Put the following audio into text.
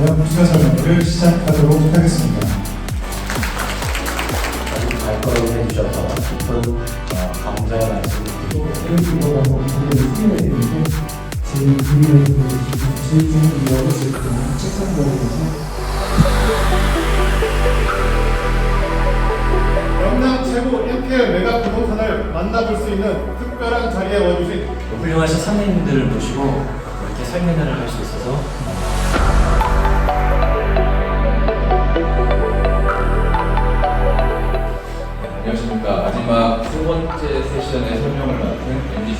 그러면 투자 설명회를 시작하도록 하겠습니다. 아주 발걸음 해주셔서 깊은 어, 감사의 말씀을 드리고 이런 식으로 한번 고개를 숙여내리는데 제 그림을 제일 좋은 이야기 제 그림 책상 보면서 영남 최고 1PL 메가 부동산을 만나볼 수 있는 특별한 자리에 와주신 훌륭하신 선생님들을 모시고 이렇게 설명회를 할 수 있어서 안녕하십니까. 마지막 세 번째 세션의 설명을 맡은 MD.